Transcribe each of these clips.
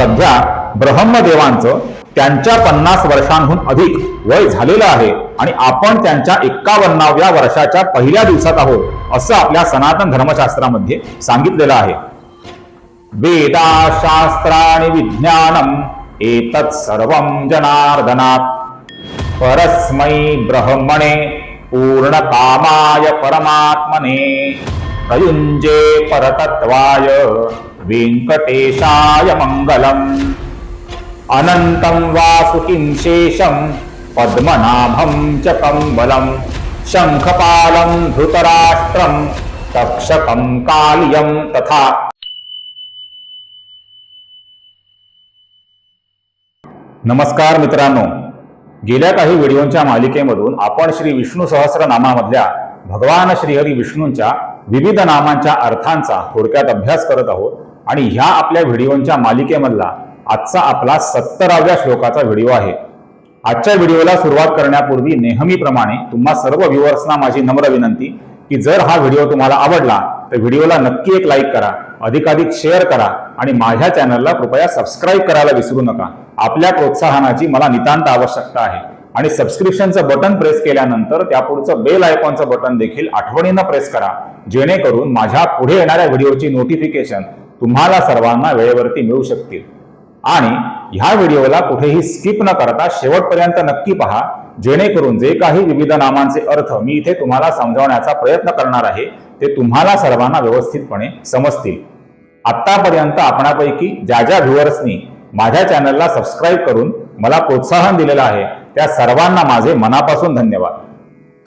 सध्या ब्रह्मदेवांचं त्यांच्या पन्नास वर्षांहून अधिक वय झालेलं आहे आणि आपण त्यांच्या एक्कावन्नाव्या वर्षाच्या पहिल्या दिवसात आहोत असं आपल्या सनातन धर्मशास्त्रामध्ये सांगितलेलं आहे. वेदा शास्त्राणि विज्ञानम् एतत् सर्वं जनार्दनात्. परस्मै ब्रह्मणे पूर्णकामाय परमात्मने. प्रयुंजे परतत्वाय. वेङ्कटेशाय मङ्गलम्। अनन्तं वासुकिं शेषं पद्मनाभं च कम्बलं शङ्खपालं धृतराष्ट्रं तक्षकं कालियं तथा। नमस्कार मित्रांनो। गेल्या काही व्हिडिओंच्या मालिकेमधून आपण श्री विष्णू सहस्रनामामधल्या भगवान श्रीहरी विष्णूंच्या विविध नामांच्या अर्थांचा थोडक्यात अभ्यास करत आहोत. आणि ह्या आपल्या व्हिडिओंच्या मालिकेमधला आजचा आपला सत्तराव्या श्लोकाचा व्हिडिओ आहे. आजच्या व्हिडिओला सुरुवात करण्यापूर्वी नेहमीप्रमाणे तुम्हा सर्व व्ह्युअर्सना माझी नम्र विनंती की जर हा व्हिडिओ तुम्हाला आवडला तर व्हिडिओला नक्की एक लाईक करा अधिकाधिक शेअर करा आणि माझ्या चॅनलला कृपया सबस्क्राईब करायला विसरू नका. आपल्या प्रोत्साहनाची मला नितांत आवश्यकता आहे. आणि सबस्क्रिप्शनचं बटन प्रेस केल्यानंतर त्यापुढचं बेल आयकॉनचं बटन देखील आठवणीनं प्रेस करा जेणेकरून माझ्या पुढे येणाऱ्या व्हिडिओची नोटिफिकेशन तुम्हाला सर्वांना वेळेवरती मिळू शकतील. आणि ह्या व्हिडिओला कुठेही स्किप न करता शेवटपर्यंत नक्की पहा जेणेकरून जे काही विविध नामांचे अर्थ मी इथे तुम्हाला समजावण्याचा प्रयत्न करणार आहे ते तुम्हाला सर्वांना व्यवस्थितपणे समजतील. आत्तापर्यंत आपणापैकी ज्या ज्या व्ह्युअर्सनी माझ्या चॅनलला सबस्क्राईब करून मला प्रोत्साहन दिलेलं आहे त्या सर्वांना माझे मनापासून धन्यवाद.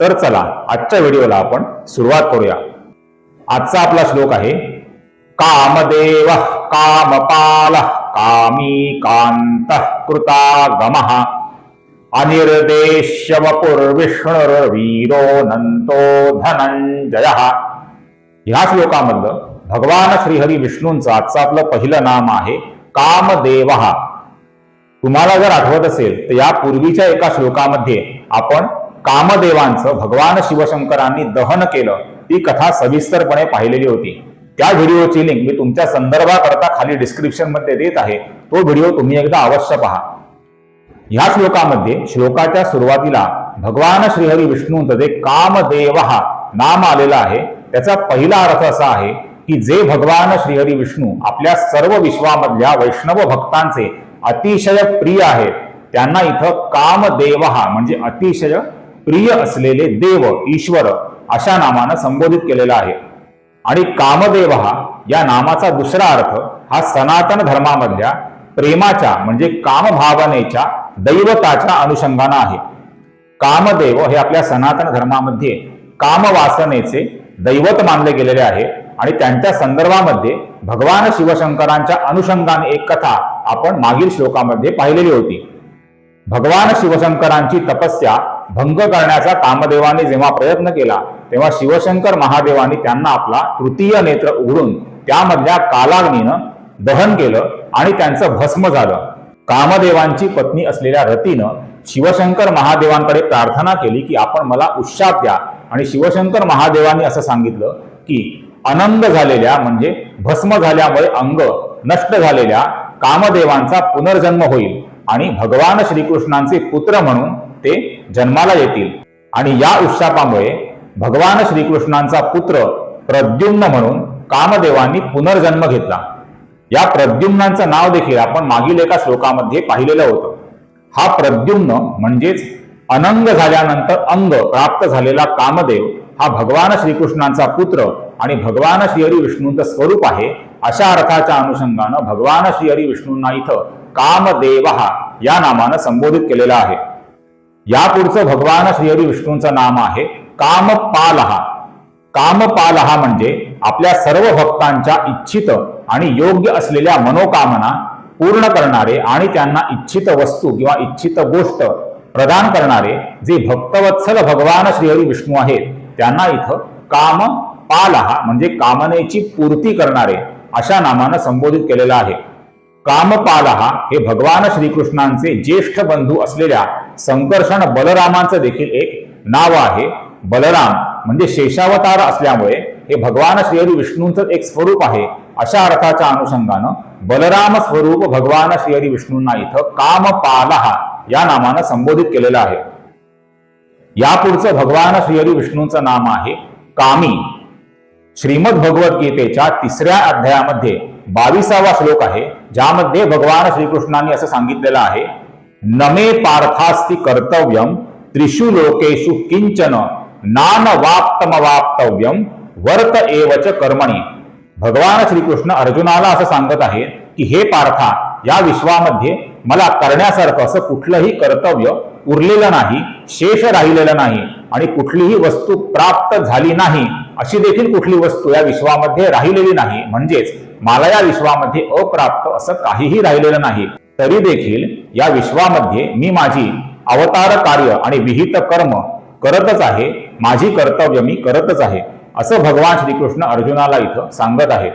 तर चला आजच्या व्हिडिओला आपण सुरुवात करूया. आजचा आपला श्लोक आहे कामदेव कामपाल कामी कांत कृतागम। अनिर्देश्य वपुर्विष्णुर्वीरो नंतो धनंजय ह्या श्लोकामधलं भगवान श्रीहरी विष्णूंचं आजचं आपलं पहिलं नाम आहे कामदेव। तुम्हाला जर आठवत असेल तर या पूर्वीच्या एका श्लोकामध्ये आपण कामदेवांचं भगवान शिवशंकरांनी दहन केलं ती कथा सविस्तरपणे पाहिलेली होती. त्या व्हिडिओची लिंक मी तुमच्या संदर्भाकरता खाली डिस्क्रिप्शनमध्ये देत आहे. तो व्हिडिओ तुम्ही एकदा अवश्य पहा. या श्लोकामध्ये श्लोकाच्या सुरुवातीला भगवान श्रीहरी विष्णूंचं जे कामदेव हा नाम आलेलं आहे त्याचा पहिला अर्थ असा आहे की जे भगवान श्रीहरी विष्णू आपल्या सर्व विश्वामधल्या वैष्णव भक्तांचे अतिशय प्रिय आहेत त्यांना इथं कामदेव हा म्हणजे अतिशय प्रिय असलेले देव ईश्वर अशा नामानं संबोधित केलेला आहे. आणि कामदेव हा या नामाचा दुसरा अर्थ हा सनातन धर्मामधल्या प्रेमाच्या म्हणजे कामभावनेच्या दैवताच्या अनुषंगानं आहे. कामदेव हे आपल्या सनातन धर्मामध्ये कामवासनेचे दैवत मानले गेलेले आहे आणि त्यांच्या संदर्भामध्ये भगवान शिवशंकरांच्या अनुषंगाने एक कथा आपण मागील श्लोकामध्ये पाहिलेली होती. भगवान शिवशंकरांची तपस्या भंग करण्याचा कामदेवाने जेव्हा प्रयत्न केला तेव्हा शिवशंकर महादेवाने त्यांना आपला तृतीय नेत्र उघडून त्यामधल्या कालाग्नीनं दहन केलं आणि त्यांचं भस्म झालं. कामदेवांची पत्नी असलेल्या रतीनं शिवशंकर महादेवांकडे प्रार्थना केली की आपण मला उशाप द्या. आणि शिवशंकर महादेवांनी असं सांगितलं की अनंग झालेल्या म्हणजे भस्म झाल्यामुळे अंग नष्ट झालेल्या कामदेवांचा पुनर्जन्म होईल आणि भगवान श्रीकृष्णांचे पुत्र म्हणून ते जन्माला येतील. आणि या उशापामुळे भगवान श्रीकृष्णांचा पुत्र प्रद्युम्न म्हणून कामदेवांनी पुनर्जन्म घेतला. या प्रद्युम्नांचं नाव देखील आपण मागील एका श्लोकामध्ये पाहिलेलं होतं. हा प्रद्युम्न म्हणजेच अनंग झाल्यानंतर अंग प्राप्त झालेला कामदेव हा भगवान श्रीकृष्णांचा पुत्र आणि भगवान श्रीहरी विष्णूंचं स्वरूप आहे अशा अर्थाच्या अनुषंगानं भगवान श्रीहरी विष्णूंना इथं कामदेव हा या नामानं संबोधित केलेला आहे. यापुढचं भगवान श्रीहरी विष्णूंचं नाम आहे कामपालहा कामपालहा म्हणजे आपल्या सर्व भक्तांच्या इच्छित आणि योग्य असलेल्या मनोकामना पूर्ण करणारे आणि त्यांना इच्छित वस्तू किंवा इच्छित गोष्ट प्रदान करणारे जे भक्तवत्सल भगवान श्रीहरी विष्णू आहेत त्यांना इथं काम पालहा म्हणजे कामनेची पूर्ती करणारे अशा नामानं संबोधित केलेलं आहे. कामपालहा हे भगवान श्रीकृष्णांचे ज्येष्ठ बंधू असलेल्या संकर्षण बलरामांचं देखील एक नाव आहे. बलराम म्हणजे शेषावतार असल्यामुळे हे भगवान श्रीहरी विष्णूंचं एक स्वरूप आहे. अशा अर्थाच्या अनुषंगानं बलराम स्वरूप भगवान श्रीहरी विष्णूंना इथं कामपालहा या नामानं संबोधित केलेलं आहे. यापुढचं भगवान श्रीहरी विष्णूंचं नाम आहे कामी. श्रीमद भगवद्गीतेच्या तिसऱ्या अध्यायामध्ये बावीसावा श्लोक आहे ज्यामध्ये भगवान श्रीकृष्णांनी असं सांगितलेलं आहे नमे पार्थास्ती कर्तव्यम त्रिषु लोकेषु किंचन नानवाप्तमवाप्तव्यम वर्त एवच कर्मणी. भगवान श्रीकृष्ण अर्जुनाला असं सांगत आहे की हे पार्था या विश्वामध्ये मला करण्यासारखं असं कुठलंही कर्तव्य उरलेलं नाही शेष राहिलेलं नाही आणि कुठलीही वस्तू प्राप्त झाली नाही अशी देखील कुठली वस्तू या विश्वामध्ये राहिलेली नाही. म्हणजेच मला या विश्वामध्ये अप्राप्त असं काहीही राहिलेलं नाही. तरी देखील या विश्वामध्ये मी माझी अवतार कार्य आणि विहित कर्म करतच आहे माझी कर्तव्य मी करतच आहे असं भगवान श्रीकृष्ण अर्जुनाला इथं सांगत आहे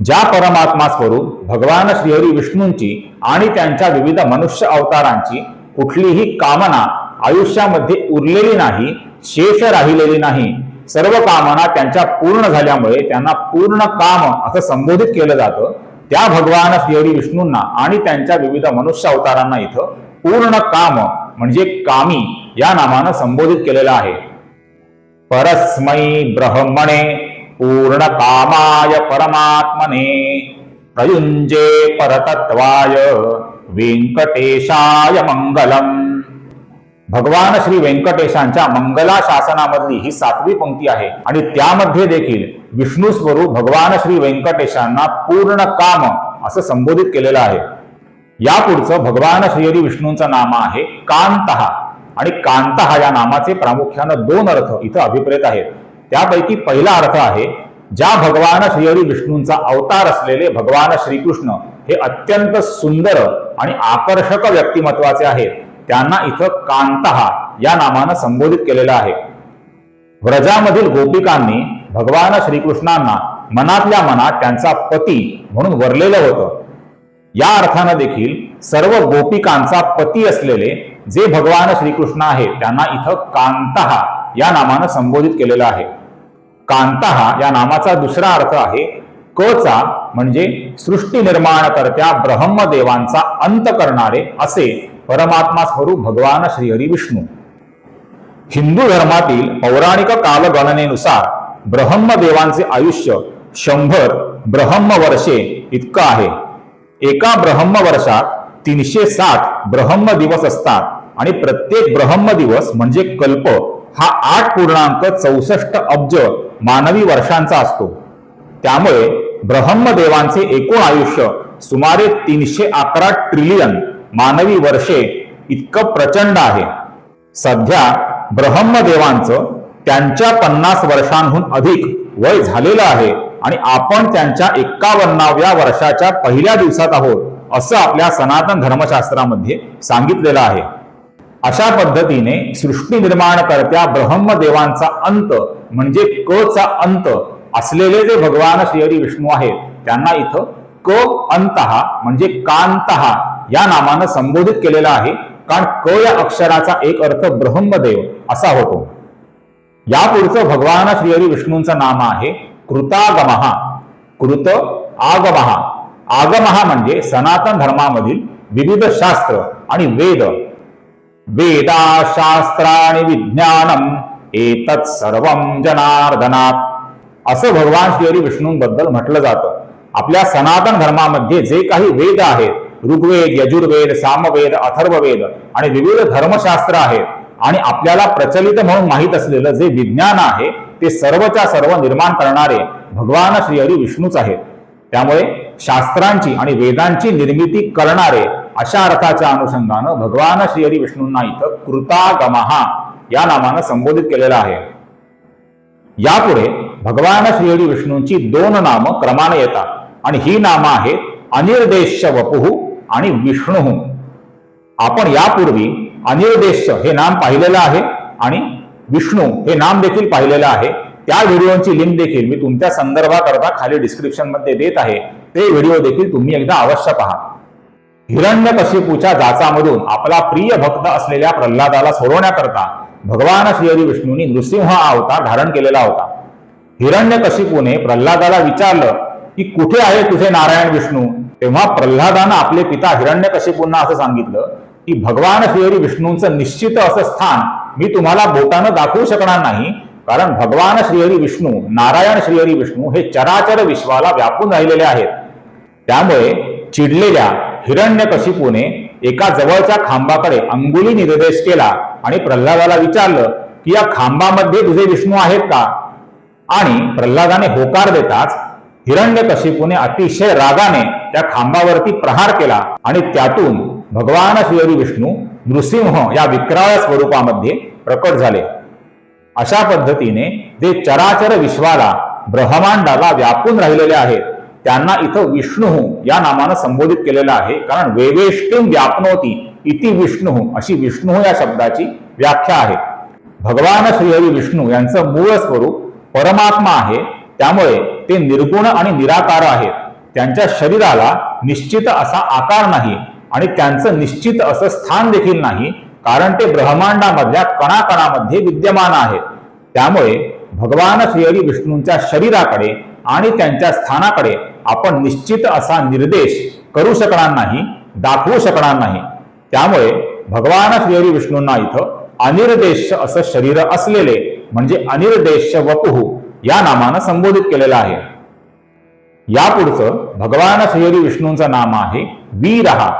ज्या परमात्मा स्वरूप भगवान श्रीहरी विष्णूंची आणि त्यांच्या विविध मनुष्य अवतारांची कुठलीही कामना आयुष्यामध्ये उरलेली नाही शेष राहिलेली नाही सर्व कामना त्यांच्या पूर्ण झाल्यामुळे त्यांना पूर्ण काम असं संबोधित केलं जातं त्या भगवान श्रीहरी विष्णूंना आणि त्यांच्या विविध मनुष्य अवतारांना इथं पूर्ण काम म्हणजे कामी या नामानं संबोधित केलेलं आहे. परस्मै ब्रह्मणे पूर्णकामाय परमात्मने प्रयुंजे परतत्वाय व्यंकटेशाय मंगलम. भगवान श्री व्यंकटेशांच्या मंगला शासनामधली ही सातवी पंक्ती आहे. आणि त्यामध्ये देखील विष्णू स्वरूप भगवान श्री व्यंकटेशांना पूर्ण काम असं संबोधित केलेलं आहे. यापुढचं भगवान श्रीहरी विष्णूंचं नाम आहे कांतहा आणि कांतहा या नामाचे प्रामुख्यानं दोन अर्थ इथं अभिप्रेत आहेत. त्यापैकी पहिला अर्थ आहे ज्या भगवान श्रीहरी विष्णूंचा अवतार असलेले भगवान श्रीकृष्ण हे अत्यंत सुंदर आणि आकर्षक व्यक्तिमत्वाचे आहेत. त्यांना इथं कांतहा या नामानं संबोधित केलेलं आहे. व्रजामधील गोपिकांनी भगवान श्रीकृष्णांना मनातल्या मनात त्यांचा पती म्हणून वरलेलं होतं. या अर्थानं देखील सर्व गोपिकांचा पती असलेले जे भगवान श्रीकृष्ण आहे त्यांना इथं कांतहा या नामानं संबोधित केलेलं आहे. कांतहा या नामाचा दुसरा अर्थ आहे कचा म्हणजे सृष्टी निर्माण करत्या ब्रह्मदेवांचा अंत करणारे असे परमात्मा स्वरूप भगवान श्रीहरी विष्णू. हिंदू धर्मातील पौराणिक कालगणनेनुसार ब्रह्मदेवांचे आयुष्य शंभर ब्रह्मवर्षे इतकं आहे. एका ब्रह्मवर्षात तीनशे साठ ब्रह्म दिवस असतात. आणि प्रत्येक ब्रह्म दिवस म्हणजे कल्प हा आठ पूर्णांक चौसष्ट अब्ज मानवी वर्षांचा असतो. त्यामुळे ब्रह्मदेवांचे एकूण आयुष्य सुमारे तीनशे अकरा ट्रिलियन मानवी वर्षे इतकं प्रचंड आहे. सध्या ब्रह्मदेवांचं त्यांच्या पन्नास वर्षांहून अधिक वय झालेलं आहे आणि आपण त्यांच्या एक्कावन्नाव्या वर्षाच्या पहिल्या दिवसात आहोत. असं आपल्या सनातन धर्मशास्त्रामध्ये सांगितलेलं आहे. अशा पद्धतीने सृष्टी निर्माण करत्या ब्रह्मदेवांचा अंत म्हणजे क चा अंत असलेले जे भगवान श्रीहरी विष्णू आहेत त्यांना इथं क अंत म्हणजे कांतहा या नामानं संबोधित केलेला आहे. कारण क या अक्षराचा एक अर्थ ब्रह्मदेव असा होतो. यापुढचं भगवान श्रीहरी विष्णूंचं नाम आहे कृतागमहा कृत आगमहा आगमहा म्हणजे सनातन धर्मामधील विविध शास्त्र आणि वेद. वेदा शास्त्राणि विज्ञानम एतत् सर्व जनार्दनात. असं भगवान श्रीहरी विष्णूंबद्दल म्हटलं जातं. आपल्या सनातन धर्मामध्ये जे काही वेद आहेत ऋग्वेद यजुर्वेद सामवेद अथर्ववेद आणि विविध धर्मशास्त्र आहेत आणि आपल्याला प्रचलित म्हणून माहीत असलेलं जे विज्ञान आहे ते सर्वच्या सर्व निर्माण करणारे भगवान श्रीहरी विष्णूच आहेत. त्यामुळे शास्त्रांची आणि वेदांची निर्मिती करणारे अशा अर्थाच्या अनुषंगानं भगवान श्रीहरी विष्णूंना इथं कृतागमहा या नामानं संबोधित केलेलं आहे. यापुढे भगवान श्रीहरी विष्णूंची दोन नामं क्रमाने येतात आणि ही नामं आहेत अनिर्देश वपुहू आणि विष्णू. आपण यापूर्वी अनिर्देश हे नाम पाहिलेलं आहे आणि विष्णू हे नाम देखील पाहिलेलं आहे. त्या व्हिडिओची लिंक देखील मी तुमच्या संदर्भाकरता खाली डिस्क्रिप्शनमध्ये देत आहे. ते व्हिडिओ देखील तुम्ही एकदा अवश्य पहा. हिरण्यकशिपूच्या जाचामधून आपला प्रिय भक्त असलेल्या प्रल्हादाला सोडवण्याकरता भगवान श्रीहरी विष्णूंनी नृसिंह हा अवतार धारण केलेला होता. हिरण्यकशिपूने प्रल्हादाला विचारलं की कुठे आहे तुझे नारायण विष्णू? तेव्हा प्रल्हादानं आपले पिता हिरण्यकशिपूंना असं सांगितलं की भगवान श्रीहरी विष्णूंचं निश्चित असं स्थान मी तुम्हाला बोटानं दाखवू शकणार नाही कारण भगवान श्रीहरी विष्णू नारायण श्रीहरी विष्णू हे चराचर विश्वाला व्यापून राहिलेले आहेत. त्यामुळे चिडलेल्या हिरण्यकशिपूने एका जवळच्या खांबाकडे अंगुली निर्देश केला आणि प्रल्हादाला विचारलं की या खांबामध्ये तुझे विष्णू आहेत का? आणि प्रल्हादाने होकार देताच हिरण्यकशिपूने अतिशय रागाने त्या खांबावरती प्रहार केला आणि त्यातून भगवान श्रीहरी विष्णू नृसिंह या विक्राळ स्वरूपामध्ये प्रकट झाले. अशा पद्धतीने जे चराचर विश्वाला ब्रह्मांडाला व्यापून राहिलेले आहेत त्यांना इथं विष्णू या नामानं संबोधित केलेलं आहे. कारण वेवेष्टीम व्यापनोती इति विष्णू अशी विष्णू या शब्दाची व्याख्या आहे. भगवान श्रीहरी विष्णू यांचं मूळ स्वरूप परमात्मा आहे. त्यामुळे ते निर्गुण आणि निराकार आहेत. त्यांच्या शरीराला निश्चित असा आकार नाही आणि त्यांचं निश्चित असं स्थान देखील नाही कारण ते ब्रह्मांडामधल्या कणाकणामध्ये विद्यमान आहेत. त्यामुळे भगवान श्रीहरी विष्णूंच्या शरीराकडे आणि त्यांच्या स्थानाकडे आपण निश्चित असा निर्देश करू शकणार नाही दाखवू शकणार नाही. त्यामुळे भगवान श्रीहरी विष्णूंना इथं अनिर्देश असं शरीर असलेले म्हणजे अनिर्देश वपुः या नामानं संबोधित केलेलं आहे. यापुढचं भगवान श्रीहरी विष्णूंचं नाम आहे वीरहा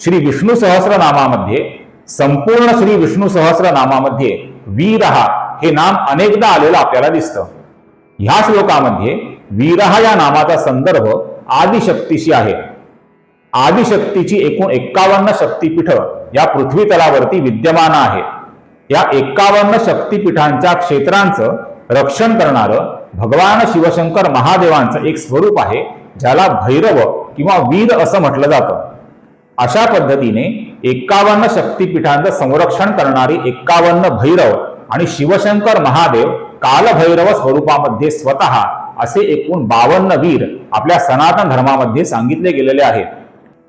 श्री विष्णू सहस्रनामामध्ये संपूर्ण श्री विष्णू सहस्रनामामध्ये वीरहा हे नाम अनेकदा आलेलं आपल्याला दिसतं. ह्या श्लोकामध्ये वीरहा या नामाचा संदर्भ आदिशक्तीशी आहे. आदिशक्तीची एकूण एक्कावन्न शक्तीपीठ या पृथ्वी तलावरती विद्यमान आहे. या एक्कावन्न शक्तीपीठांच्या क्षेत्रांचं रक्षण करणारं भगवान शिवशंकर महादेवांचं एक स्वरूप आहे ज्याला भैरव किंवा वीर असं म्हटलं जातं. अशा पद्धतीने एक्कावन्न शक्तीपीठांचं संरक्षण करणारी एक्कावन्न भैरव आणि शिवशंकर महादेव कालभैरव स्वरूपामध्ये स्वतः असे एकूण बावन्न वीर आपल्या सनातन धर्मामध्ये सांगितले गेलेले आहेत.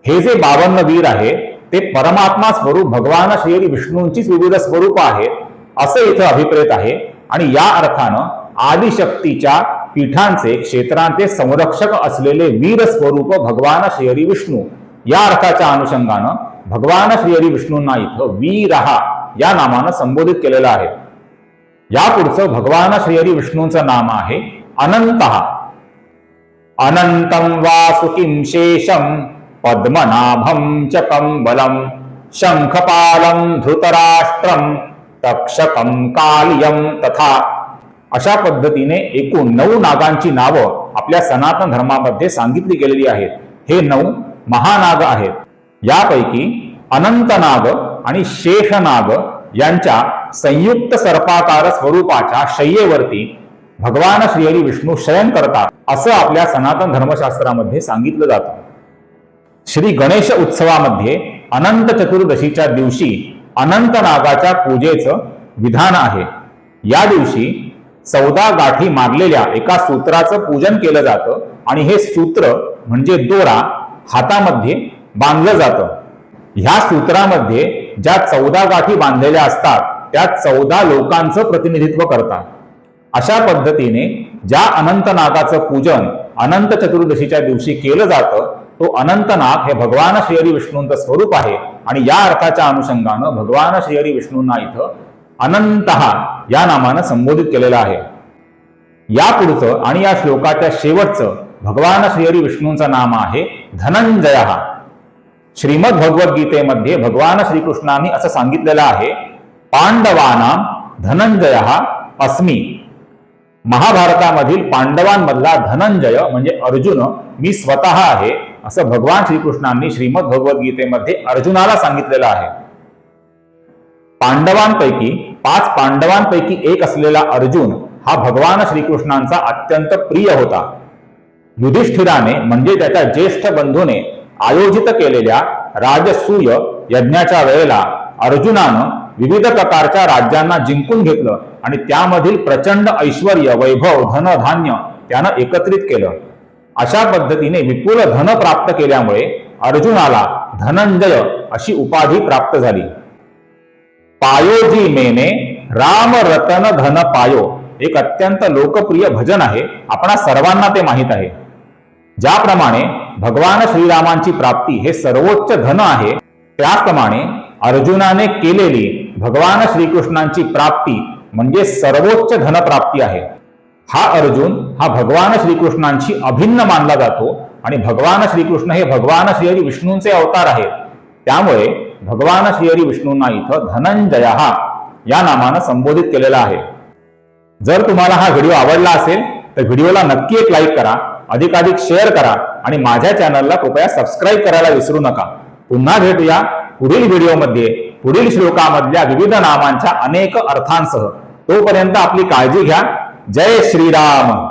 हे जे बावन्न वीर आहे ते परमात्मा स्वरूप भगवान श्री विष्णूंचीच विविध स्वरूप आहेत असं इथं अभिप्रेत आहे. आणि या अर्थानं आदिशक्तीच्या पीठांचे क्षेत्रांचे संरक्षक असलेले वीर स्वरूप भगवान श्रीहरी विष्णू. या अर्थाच्या अनुषंगानं भगवान श्रीहरी विष्णूंना इथं वीरहा या नामानं संबोधित केलेलं आहे. यापुढचं भगवान श्रीहरी विष्णूंचं नाम आहे अनंत अनंतं वासुकिं शेषं पद्मनाभं च कम्बलं शंखपालं धृतराष्ट्रं तक्षकं कालियम तथा। अशा पद्धतीने एकूण नऊ नागांची नावं आपल्या सनातन धर्मामध्ये सांगितली गेलेली आहेत. हे नऊ महानाग आहेत. यापैकी अनंतनाग आणि शेषनाग यांच्या संयुक्त सर्पाकार स्वरूपाच्या शय्येवरती भगवान श्रीहरी विष्णू शयन करतात असं आपल्या सनातन धर्मशास्त्रामध्ये सांगितलं जातं. श्री गणेश उत्सवामध्ये अनंत चतुर्दशीच्या दिवशी अनंत नागाच्या पूजेचं विधान आहे. या दिवशी चौदा गाठी मारलेल्या एका सूत्राचं पूजन केलं जातं आणि हे सूत्र म्हणजे दोरा हातामध्ये बांधलं जातं. ह्या सूत्रामध्ये ज्या चौदा गाठी बांधलेल्या असतात त्या चौदा लोकांचं प्रतिनिधित्व करतात. अशा पद्धतीने ज्या अनंतनागाचं पूजन अनंत चतुर्दशीच्या दिवशी केलं जातं तो अनंतनाग हे भगवान श्रीहरी विष्णूंचं स्वरूप आहे. आणि या अर्थाच्या अनुषंगानं भगवान श्रीहरी विष्णूंना इथं अनंतहा या नामानं संबोधित केलेलं आहे. या पुढचं आणि या श्लोकाच्या शेवटचं भगवान श्रीहरी विष्णूंचं नाम आहे धनंजय. श्रीमद भगवद्गीतेमध्ये भगवान श्रीकृष्णांनी असं सांगितलेलं आहे पांडवानाम धनंजय अस्मी. महाभारतामधील पांडवांमधला धनंजय म्हणजे अर्जुन मी स्वतः आहे असं भगवान श्रीकृष्णांनी श्रीमद भगवद्गीतेमध्ये अर्जुनाला सांगितलेलं आहे. पांडवांपैकी पाच पांडवांपैकी एक असलेला अर्जुन हा भगवान श्रीकृष्णांचा अत्यंत प्रिय होता. युधिष्ठिराने म्हणजे त्याच्या ज्येष्ठ बंधूने आयोजित केलेल्या राजसूय यज्ञाच्या वेळेला अर्जुनानं विविध प्रकारच्या राज्यांना जिंकून घेतलं आणि त्यामधील प्रचंड ऐश्वर वैभव धन धान्य त्यानं एकत्रित केलं. अशा पद्धतीने विपुल धन प्राप्त केल्यामुळे अर्जुनाला धनंजय अशी उपाधी प्राप्त झाली. पायोजी मेने राम रतन धन पायो एक अत्यंत लोकप्रिय भजन आहे. आपणा सर्वांना ते माहीत आहे. ज्याप्रमाणे भगवान श्रीरामांची प्राप्ती हे सर्वोच्च धन आहे त्याचप्रमाणे अर्जुनाने केलेली भगवान श्रीकृष्णांची प्राप्ती म्हणजे सर्वोच्च धनप्राप्ती आहे. हा अर्जुन हा भगवान श्रीकृष्णांशी अभिन्न मानला जातो आणि भगवान श्रीकृष्ण हे भगवान श्रीहरी विष्णूंचे अवतार आहेत. त्यामुळे भगवान श्रीहरी विष्णूंना इथं धनंजय या नामानं संबोधित केलेला आहे. जर तुम्हाला हा व्हिडिओ आवडला असेल तर व्हिडिओला नक्की एक लाईक करा अधिकाधिक शेअर करा आणि माझ्या चॅनलला कृपया सबस्क्राईब करायला विसरू नका. पुन्हा भेटूया पुढील व्हिडिओमध्ये. पुढील श्लोकामधल्या विविध नामांच्या अनेक अर्थांसह तोपर्यंत आपली काळजी घ्या. जय श्रीराम.